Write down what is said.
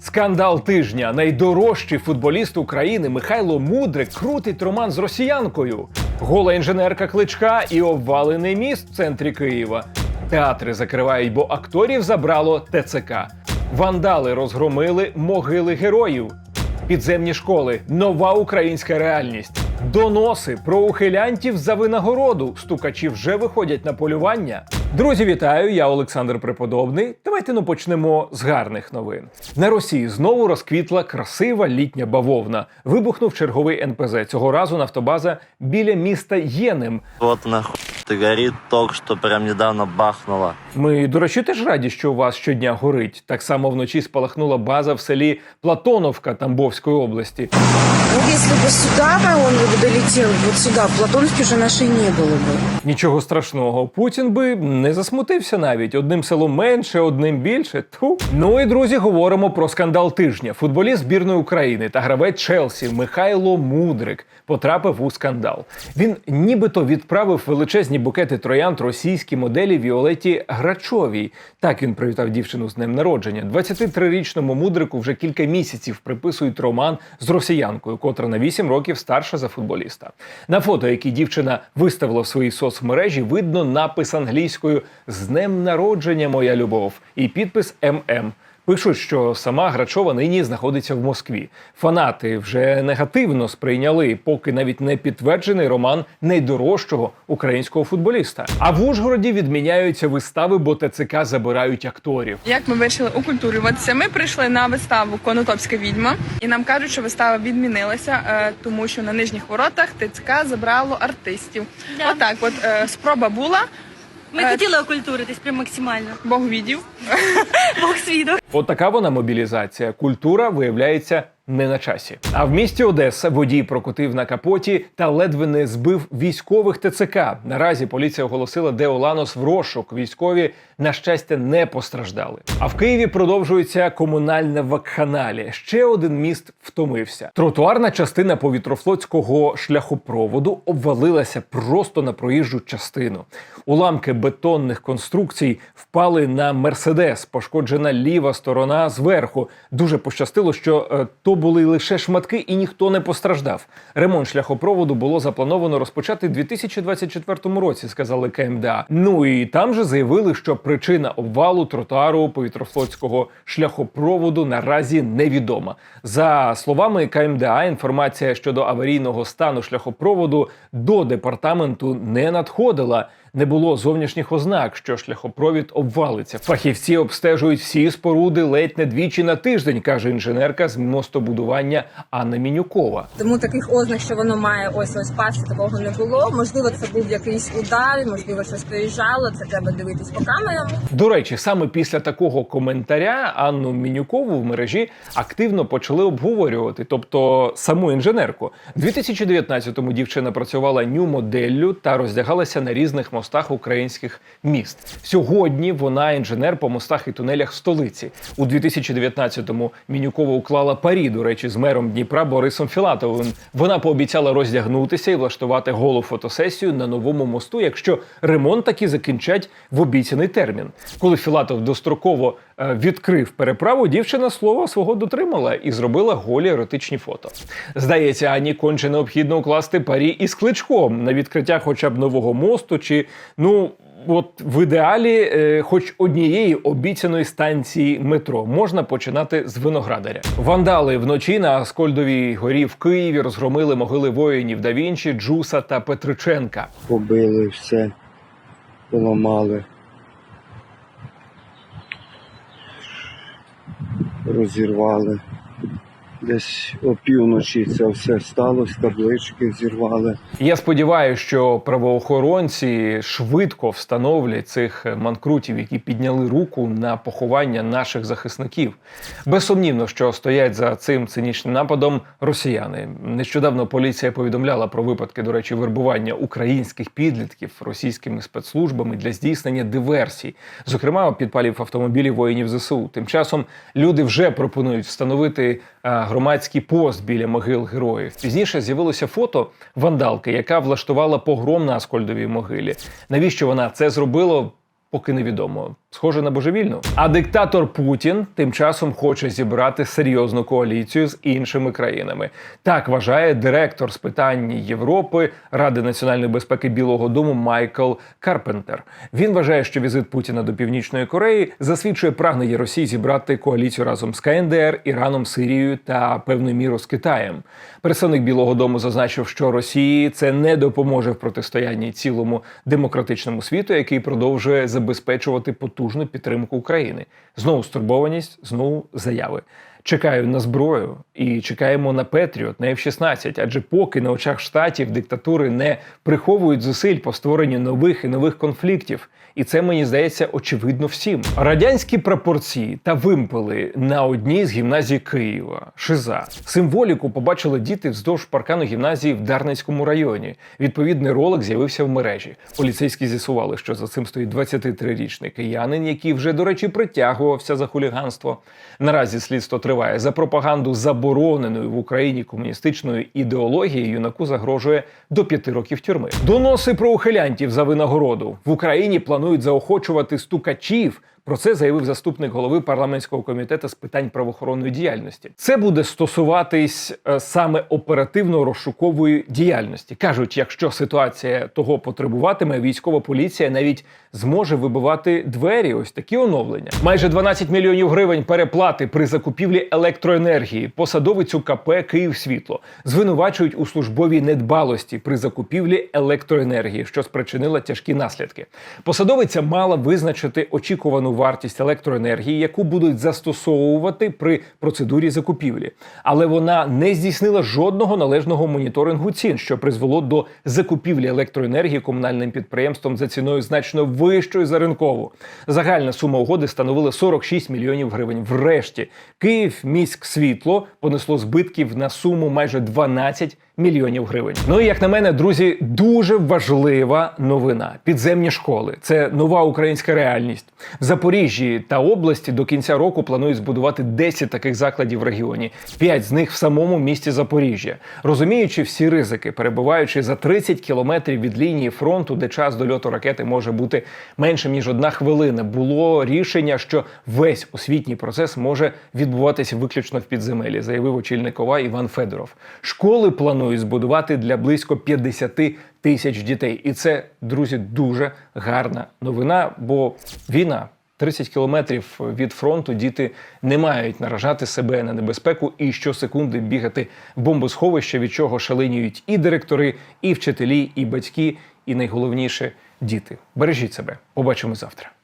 Скандал тижня. Найдорожчий футболіст України Михайло Мудрик крутить роман з росіянкою. Гола інженерка кличка і обвалений міст в центрі Києва. Театри закривають, бо акторів забрало ТЦК. Вандали розгромили могили героїв. Підземні школи нова українська реальність. Доноси про ухилянтів за винагороду. Стукачі вже виходять на полювання. Друзі, вітаю! Я Олександр Преподобний. Давайте ну почнемо з гарних новин. На Росії знову розквітла красива літня бавовна. Вибухнув черговий НПЗ. Цього разу нафтобаза біля міста Єним. От она хуй горит, только что прям недавно бахнула. Ми, до речі, теж раді, що у вас щодня горить. Так само вночі спалахнула база в селі Платоновка Тамбовської області. Ну, если бы сюда бы он бы долетел, вот сюда, в Платоновке уже нашей не было бы. Нічого страшного, Путін би не засмутився навіть. Одним селом менше, одним більше. Ту. Ну і друзі, говоримо про скандал тижня. Футболіст збірної України та гравець Челсі Михайло Мудрик потрапив у скандал. Він нібито відправив величезні букети троянд російській моделі Віолеті Грачовій. Так він привітав дівчину з днем народження. 23-річному мудрику вже кілька місяців приписують роман з росіянкою, котра на 8 років старша за футболіста. На фото, які дівчина виставила в своїй соцмережі, видно напис англійською з днем народження, моя любов і підпис ММ. Пишуть, що сама Грачова нині знаходиться в Москві. Фанати вже негативно сприйняли, поки навіть не підтверджений роман найдорожчого українського футболіста. А в Ужгороді відміняються вистави, бо ТЦК забирають акторів. Як ми вирішили окультурюватися? Ми прийшли на виставу Конотопська відьма, і нам кажуть, що вистава відмінилася, е, тому що на нижніх воротах ТЦК забрало артистів. Да. Отак, от е, спроба була. Ми Е, хотіли окультуритись прям максимально. Бог відів. Бог свідок. От така вона мобілізація. Культура виявляється не на часі. А в місті Одеса водій прокотив на капоті та ледве не збив військових ТЦК. Наразі поліція оголосила Деоланос в розшук. Військові на щастя не постраждали. А в Києві продовжується комунальне вакханалія. Ще один міст втомився. Тротуарна частина повітрофлотського шляхопроводу обвалилася просто на проїжджу частину. Уламки бетонних конструкцій впали на мерседес. Пошкоджена ліва сторона зверху. Дуже пощастило, що е, були лише шматки, і ніхто не постраждав. Ремонт шляхопроводу було заплановано розпочати у 2024 році, сказали КМДА. Ну і там же заявили, що причина обвалу тротуару повітрофлотського шляхопроводу наразі невідома. За словами КМДА, інформація щодо аварійного стану шляхопроводу до департаменту не надходила. Не було зовнішніх ознак, що шляхопровід обвалиться. Фахівці обстежують всі споруди ледь не двічі на тиждень, каже інженерка з мостобудування Анна Мінюкова. Тому таких ознак, що воно має ось ось пасти, такого не було. Можливо, це був якийсь удар, можливо, щось приїжджало. Це треба дивитись по камерам. До речі, саме після такого коментаря Анну Мінюкову в мережі активно почали обговорювати, тобто саму інженерку. У 2019-му дівчина працювала ню-моделлю та роздягалася на різних мостах українських міст. Сьогодні вона інженер по мостах і тунелях столиці. У 2019-му Мінюкова уклала парі, до речі, з мером Дніпра Борисом Філатовим. Вона пообіцяла роздягнутися і влаштувати голу фотосесію на новому мосту, якщо ремонт таки закінчать в обіцяний термін. Коли Філатов достроково відкрив переправу, дівчина слова свого дотримала і зробила голі еротичні фото. Здається, Ані конче необхідно укласти парі із кличком на відкриття хоча б нового мосту, чи ну. От в ідеалі, е, хоч однієї обіцяної станції метро можна починати з виноградаря. Вандали вночі на Аскольдовій горі в Києві розгромили могили воїнів Да Вінчі, Джуса та Петриченка. побили все, поламали. Розірвали. Десь опівночі це все сталося, таблички зірвали. Я сподіваюся, що правоохоронці швидко встановлять цих манкрутів, які підняли руку на поховання наших захисників. Безсумнівно, що стоять за цим цинічним нападом росіяни. Нещодавно поліція повідомляла про випадки, до речі, вербування українських підлітків російськими спецслужбами для здійснення диверсій, зокрема підпалів автомобілів воїнів ЗСУ. Тим часом люди вже пропонують встановити е, громадський пост біля могил героїв. Пізніше з'явилося фото вандалки, яка влаштувала погром на Аскольдовій могилі. Навіщо вона це зробила? Поки невідомо. Схоже на божевільну. А диктатор Путін тим часом хоче зібрати серйозну коаліцію з іншими країнами. Так вважає директор з питань Європи Ради національної безпеки Білого Дому Майкл Карпентер. Він вважає, що візит Путіна до Північної Кореї засвідчує прагнення Росії зібрати коаліцію разом з КНДР, Іраном, Сирією та певною мірою з Китаєм. Представник Білого Дому зазначив, що Росії це не допоможе в протистоянні цілому демократичному світу, який продовжує забезпечувати потужну підтримку України. Знову стурбованість, знову заяви. Чекаю на зброю і чекаємо на Петріот, на F-16, адже поки на очах штатів диктатури не приховують зусиль по створенню нових і нових конфліктів. І це мені здається очевидно всім. Радянські прапорці та вимпели на одній з гімназій Києва. Шиза символіку побачили діти вздовж паркану гімназії в Дарницькому районі. Відповідний ролик з'явився в мережі. Поліцейські з'ясували, що за цим стоїть 23-річний киянин, який вже, до речі, притягувався за хуліганство. Наразі слідство триває за пропаганду забороненої в Україні комуністичної ідеології. Юнаку загрожує до п'яти років тюрми. Доноси про ухилянтів за винагороду в Україні планують заохочувати стукачів. Про це заявив заступник голови парламентського комітету з питань правоохоронної діяльності. Це буде стосуватись е, саме оперативно-розшукової діяльності. кажуть, якщо ситуація того потребуватиме, військова поліція навіть зможе вибивати двері. Ось такі оновлення. Майже 12 мільйонів гривень переплати при закупівлі електроенергії. Посадовицю КП «Київсвітло» звинувачують у службовій недбалості при закупівлі електроенергії, що спричинила тяжкі наслідки. Посадовиця мала визначити очікувану вартість електроенергії, яку будуть застосовувати при процедурі закупівлі. Але вона не здійснила жодного належного моніторингу цін, що призвело до закупівлі електроенергії комунальним підприємством за ціною значно вищою за ринкову. Загальна сума угоди становила 46 мільйонів гривень. Врешті Київ міськ світло понесло збитків на суму майже 12 мільйонів гривень. Ну і як на мене, друзі, дуже важлива новина. Підземні школи це нова українська реальність. В Запоріжжі та області до кінця року планують збудувати 10 таких закладів в регіоні, 5 з них в самому місті Запоріжжя. Розуміючи всі ризики, перебуваючи за 30 кілометрів від лінії фронту, де час дольоту ракети може бути меншим ніж одна хвилина, було рішення, що весь освітній процес може відбуватися виключно в підземелі, заявив очільник ОВА Іван Федоров. Школи планують збудувати для близько 50 тисяч дітей, і це, друзі, дуже гарна новина, бо війна. 30 кілометрів від фронту діти не мають наражати себе на небезпеку і щосекунди бігати в бомбосховище, від чого шаленіють і директори, і вчителі, і батьки, і найголовніше діти. Бережіть себе. Побачимо завтра.